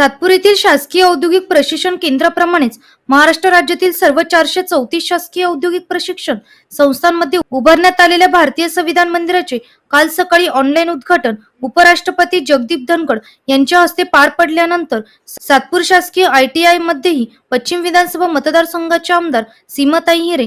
सातपूर येथील शासकीय औद्योगिक प्रशिक्षण केंद्राप्रमाणेच महाराष्ट्र राज्यातील सर्व चारशे चौतीस शासकीय औद्योगिक प्रशिक्षण संस्थांमध्ये उभारण्यात आलेल्या भारतीय संविधान मंदिराचे काल सकाळी ऑनलाईन उद्घाटन उपराष्ट्रपती जगदीप धनखड यांच्या हस्ते पार पडल्यानंतर सातपूर शासकीय आय टी आय मध्येही पश्चिम विधानसभा मतदारसंघाचे आमदार सीमाताई हिरे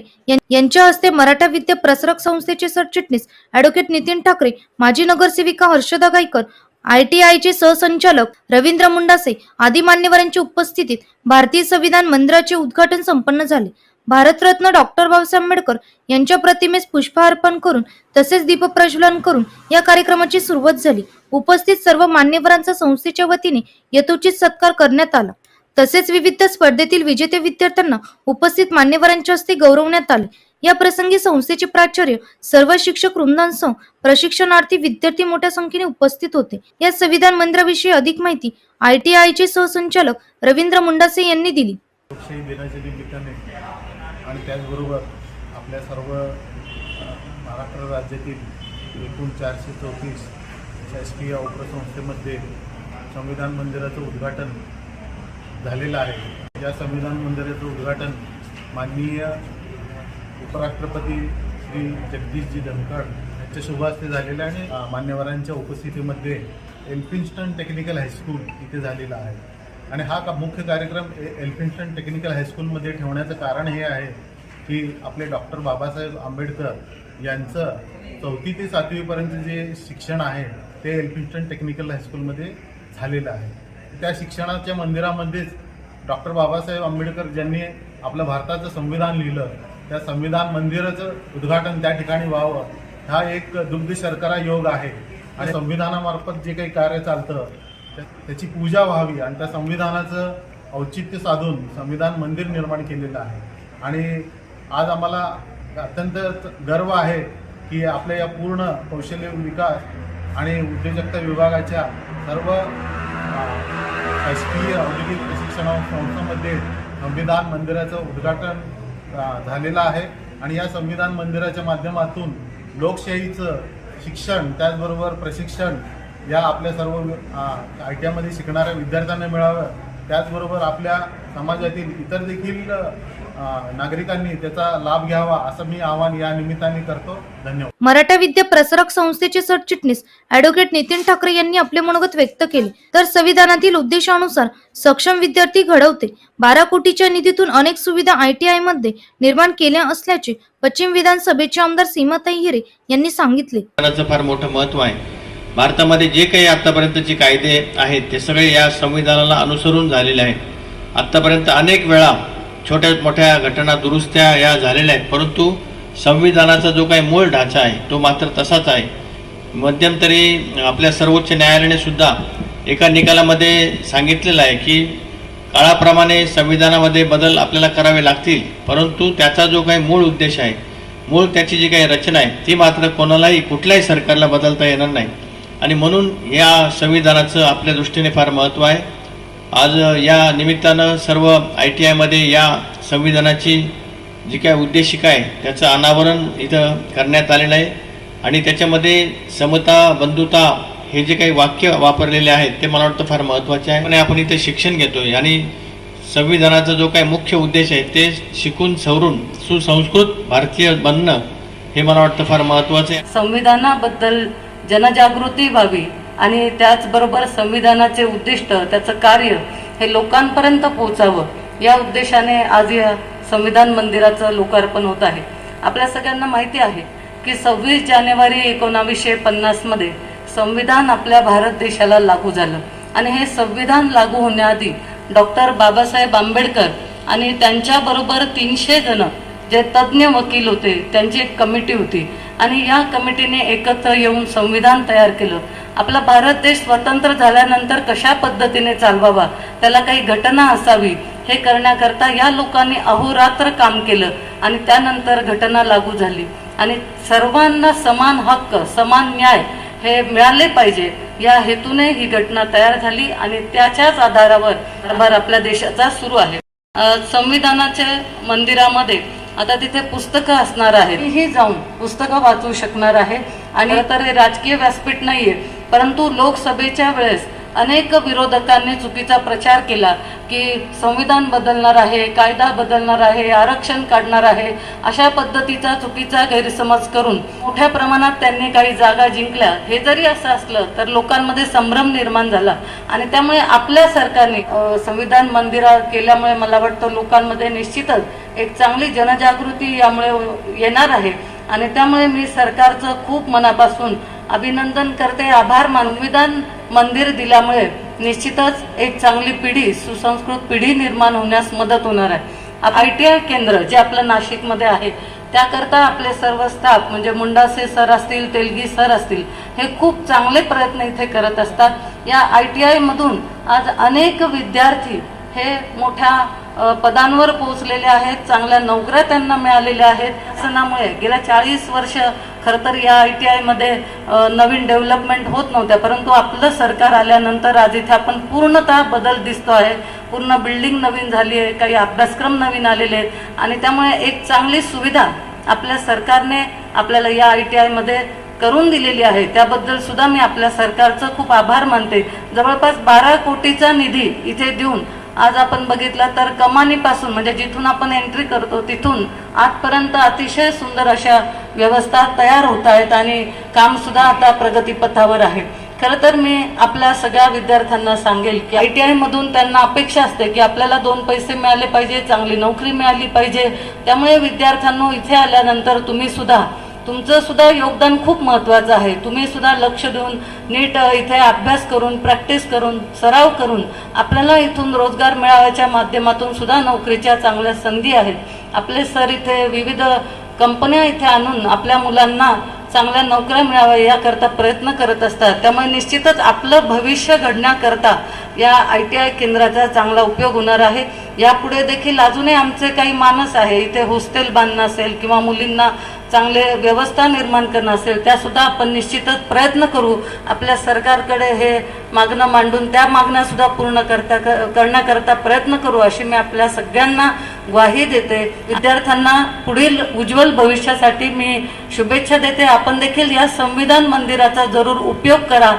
यांच्या हस्ते मराठा विद्या प्रसारक संस्थेचे सरचिटणीस ॲडव्होकेट नितीन ठाकरे माजी नगरसेविका हर्षदा गायकर आयटीआयचे सहसंचालक रवींद्र मुंडासे आदी मान्यवरांच्या उपस्थितीत भारतीय संविधान मंदिराचे उद्घाटन संपन्न झाले. भारतरत्न डॉक्टर बाबासाहेब आंबेडकर यांच्या प्रतिमेस पुष्पहार अर्पण करून तसेच दीपप्रज्वलन करून या कार्यक्रमाची सुरुवात झाली. उपस्थित सर्व मान्यवरांचा संस्थेच्या वतीने यथोचित सत्कार करण्यात आला. तसेच विविध स्पर्धेतील विजेते विद्यार्थ्यांना उपस्थित मान्यवरांच्या हस्ते गौरवण्यात आले. या प्रसंगी संस्थेचे प्राचार्य सर्व शिक्षक वृंदांसह प्रशिक्षणार्थी विद्यार्थी मोठ्या संख्येने उपस्थित होते. या संविधान मंदिराविषयी अधिक माहिती आय टी आयचे सहसंचालक रवींद्र मुंडासे यांनी दिली. लोकशाही दिनाच्या निमित्ताने आणि त्याचबरोबर आपल्या सर्व महाराष्ट्र राज्यातील एकूण चारशे चौतीस शासकीय उपसंस्थेमध्ये संविधान मंदिराचं उद्घाटन झालेलं आहे. या संविधान मंदिराचं उद्घाटन माननीय उपराष्ट्रपती श्री जगदीशजी धनखड यांच्या शुभ हस्ते झालेलं आहे आणि मान्यवरांच्या उपस्थितीमध्ये एल्फिन्स्टन टेक्निकल हायस्कूल इथे झालेला आहे. आणि हा का मुख्य कार्यक्रम ए- एल्फिन्स्टन टेक्निकल हायस्कूलमध्ये ठेवण्याचं कारण हे आहे की आपले डॉक्टर बाबासाहेब आंबेडकर यांचं चौथी ते सातवीपर्यंत जे शिक्षण आहे ते एल्फिन्स्टन टेक्निकल हायस्कूलमध्ये झालेलं आहे. त्या शिक्षणाच्या मंदिरामध्येच डॉक्टर बाबासाहेब आंबेडकर ज्यांनी आपलं भारताचं संविधान लिहिलं त्या संविधान मंदिराचं उद्घाटन त्या ठिकाणी व्हावं. हा एक दुग्ध शर्करा योग आहे. आणि संविधानामार्फत जे काही कार्य चालतं त्या- त्याची पूजा व्हावी आणि त्या संविधानाचं औचित्य साधून संविधान मंदिर निर्माण केलेलं आहे. आणि आज आम्हाला अत्यंत गर्व आहे की आपल्या या पूर्ण कौशल्य विकास आणि उद्योजकता विभागाच्या सर्व शासकीय औद्योगिक प्रशिक्षण संस्थांमध्ये संविधान मंदिराचं उद्घाटन झालेला आहे. आणि या संविधान मंदिराच्या माध्यमातून लोकशाहीचं शिक्षण त्याचबरोबर प्रशिक्षण या आपल्या सर्व आय टी आयमध्ये शिकणाऱ्या विद्यार्थ्यांना मिळावं. त्याचबरोबर आपल्या समाजातील इतर देखील नागरिकांनी त्याचा लाभ घ्यावा असं मी आवाहन या निमित्ताने करतो. धन्यवाद. मराठा विद्या प्रसारक संस्थेचे सरचिटणीस ॲडव्होकेट नितीन ठाकरे यांनी आपले मनोगत व्यक्त केले. तर संविधानातील उद्देशानुसार सक्षम विद्यार्थी घडवते. बारा कोटीच्या निधीतून अनेक सुविधा आय टी आयमध्ये निर्माण केल्या असल्याचे पश्चिम विधानसभेचे आमदार सीमाताई हिरे यांनी सांगितले. फार मोठं महत्त्व आहे. भारतामध्ये जे काही आत्तापर्यंतचे कायदे आहेत ते सगळे या संविधानाला अनुसरून झालेले आहेत. आत्तापर्यंत अनेक वेळा छोट्या मोठ्या घटना दुरुस्त्या या झालेल्या आहेत. परंतु संविधानाचा जो काही मूळ ढाचा आहे तो मात्र तसाच आहे. मध्यंतरी आपल्या सर्वोच्च न्यायालयाने सुद्धा एका निकालामध्ये सांगितलेलं आहे की काळाप्रमाणे संविधानामध्ये बदल आपल्याला करावे लागतील. परंतु त्याचा जो काही मूळ उद्देश आहे मूळ त्याची जी काही रचना आहे ती मात्र कोणालाही कुठल्याही सरकारला बदलता येणार नाही. आणि म्हणून या संविधानाचं आपल्या दृष्टीने फार महत्त्व आहे. आज या निमित्तानं सर्व आय टी आयमध्ये या संविधानाची जी काय उद्देशिका आहे त्याचं अनावरण इथं करण्यात आलेलं आहे. आणि त्याच्यामध्ये समता बंधुता हे जे काही वाक्य वापरलेले आहेत ते मला वाटतं फार महत्त्वाचे आहे. आणि आपण इथे शिक्षण घेतोय. आणि संविधानाचा जो काही मुख्य उद्देश आहे ते शिकून सवरून सुसंस्कृत भारतीय बनणं हे मला वाटतं फार महत्त्वाचं आहे. संविधानाबद्दल जनजागृती व्हावी. आणि त्याचबरोबर संविधानाचे उद्दिष्ट त्याचं कार्य हे लोकांपर्यंत पोहोचावं. या उद्देशाने आज या संविधान मंदिराचं लोकार्पण होत आहे. आपल्या सगळ्यांना माहिती आहे की सव्वीस जानेवारी एकोणावीसशे पन्नासमध्ये संविधान आपल्या भारत देशाला लागू झालं. आणि हे संविधान लागू होण्याआधी डॉक्टर बाबासाहेब आंबेडकर आणि त्यांच्याबरोबर तीनशे जण जे तज्ज्ञ वकील होते त्यांची एक कमिटी होती. आणि या कमिटीने एकत्र येऊन संविधान तयार केलं. आपला भारत देश स्वतंत्र झाल्यानंतर कशा पद्धतीने चालवावा त्याला काही घटना असावी हे करण्याकरता या लोकांनी अहोरात्र काम केलं आणि त्यानंतर घटना लागू झाली. आणि सर्वांना समान हक्क समान न्याय हे मिळाले पाहिजे. या हेतूने ही घटना तयार झाली आणि त्याच्याच आधारावर कारभार आपल्या देशाचा सुरू आहे. संविधानाच्या मंदिरामध्ये आता तिथे पुस्तकं असणार आहेत. ही जाऊन पुस्तकं वाचू शकणार आहे. आणि तर हे राजकीय व्यासपीठ नाहीये परंतु लोकसभेच्या वेळेस अनेक विरोधकांनी चुकीचा प्रचार केला की संविधान बदलणार आहे कायदा बदलणार आहे आरक्षण काढणार आहे अशा पद्धतीचा चुकीचा गैरसमज करून मोठ्या प्रमाणात त्यांनी काही जागा जिंकल्या. हे जरी असं असलं तर लोकांमध्ये संभ्रम निर्माण झाला. आणि त्यामुळे आपल्या सरकारने संविधान मंदिरा केल्यामुळे मला वाटतं लोकांमध्ये निश्चितच एक चांगली जनजागृती यामुळे येणार आहे. आणि त्यामुळे मी सरकारचं खूप मनापासून अभिनंदन करते. आभार मानविदान मंदिर दिल्यामुळे निश्चितच एक चांगली पिढी सुसंस्कृत पिढी निर्माण होण्यास मदत होणार आहे. आय टी आय केंद्र जे आपलं नाशिकमध्ये आहे त्याकरता आपले सर्व स्टाफ म्हणजे मुंडासे सर असतील तेलगी सर असतील हे खूप चांगले प्रयत्न इथे करत असतात. या आय टी आयमधून आज अनेक विद्यार्थी हे मोठ्या पदांवर पोहोचलेले आहेत चांगल्या नोकऱ्या त्यांना मिळालेल्या आहेत. सणामुळे गेल्या चाळीस वर्ष खरं तर या आय टी आयमध्ये नवीन डेव्हलपमेंट होत नव्हत्या परंतु आपलं सरकार आल्यानंतर आज इथे आपण पूर्णतः बदल दिसतो आहे. पूर्ण बिल्डिंग नवीन झाली आहे काही अभ्यासक्रम नवीन आलेले आहेत आणि त्यामुळे एक चांगली सुविधा आपल्या सरकारने आपल्याला या आय टी आयमध्ये करून दिलेली आहे. त्याबद्दल सुद्धा मी आपल्या सरकारचं खूप आभार मानते. जवळपास बारा कोटीचा निधी इथे देऊन आज आपण बघितलं तर कमानीपासून म्हणजे जिथून आपण एंट्री करतो तिथून आजपर्यंत अतिशय सुंदर अशा व्यवस्था तयार होत आहेत आणि कामसुद्धा आता प्रगतीपथावर आहे. खरं तर मी आपल्या सगळ्या विद्यार्थ्यांना सांगेल की आय टी आयमधून त्यांना अपेक्षा असते की आपल्याला दोन पैसे मिळाले पाहिजे चांगली नोकरी मिळाली पाहिजे. त्यामुळे विद्यार्थ्यांनो इथे आल्यानंतर तुम्ही सुद्धा तुमचं सुद्धा योगदान खूप महत्त्वाचं आहे. तुम्ही सुद्धा लक्ष देऊन नीट इथे अभ्यास करून प्रॅक्टिस करून सराव करून आपल्याला इथून रोजगार मिळाव्याच्या माध्यमातून सुद्धा नोकरीच्या चांगल्या संधी आहेत. आपले सर इथे विविध कंपन्या इथे आणून आपल्या मुलांना चांगल्या नोकऱ्या मिळाव्या याकरता प्रयत्न करत असतात. त्यामुळे निश्चितच आपलं भविष्य घडण्याकरता या आय टी आय केंद्राचा चांगला उपयोग होणार आहे. यापुढे देखील अजूनही आमचे काही मानस आहे. इथे हॉस्टेल बांधणं असेल किंवा मुलींना चांगले व्यवस्था निर्माण करणं असेल त्यासुद्धा आपण निश्चितच प्रयत्न करू. आपल्या सरकारकडे हे मागणं मांडून त्या मागण्यासुद्धा पूर्ण करता करण्याकरता प्रयत्न करू अशी मी आपल्या सगळ्यांना ग्वाही देते. विद्यार्थ्यांना पुढील उज्ज्वल भविष्यासाठी मी शुभेच्छा देते. आपण देखील या संविधान मंदिराचा जरूर उपयोग करा.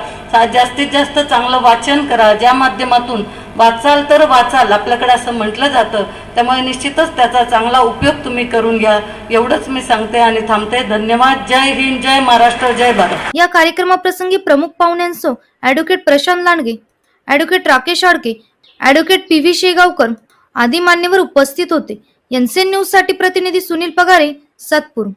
जास्तीत जास्त चांगलं वाचन करा. ज्या माध्यमातून वाचाल तर वाचाल. आपल्याकडे असं म्हटलं जातं. त्यामुळे निश्चितच त्याचा चांगला उपयोग तुम्ही करून घ्या. एवढंच मी सांगते आणि थांबते. धन्यवाद. जय हिंद जय महाराष्ट्र जय भारत. या कार्यक्रमाप्रसंगी प्रमुख पाहुण्यांसह advocate Prashant Landge advocate Rakesh Aadke advocate P V Shegaonkar आदी मान्यवर उपस्थित होते. एनसीएन न्यूजसाठी प्रतिनिधी सुनील पगारे सातपूर.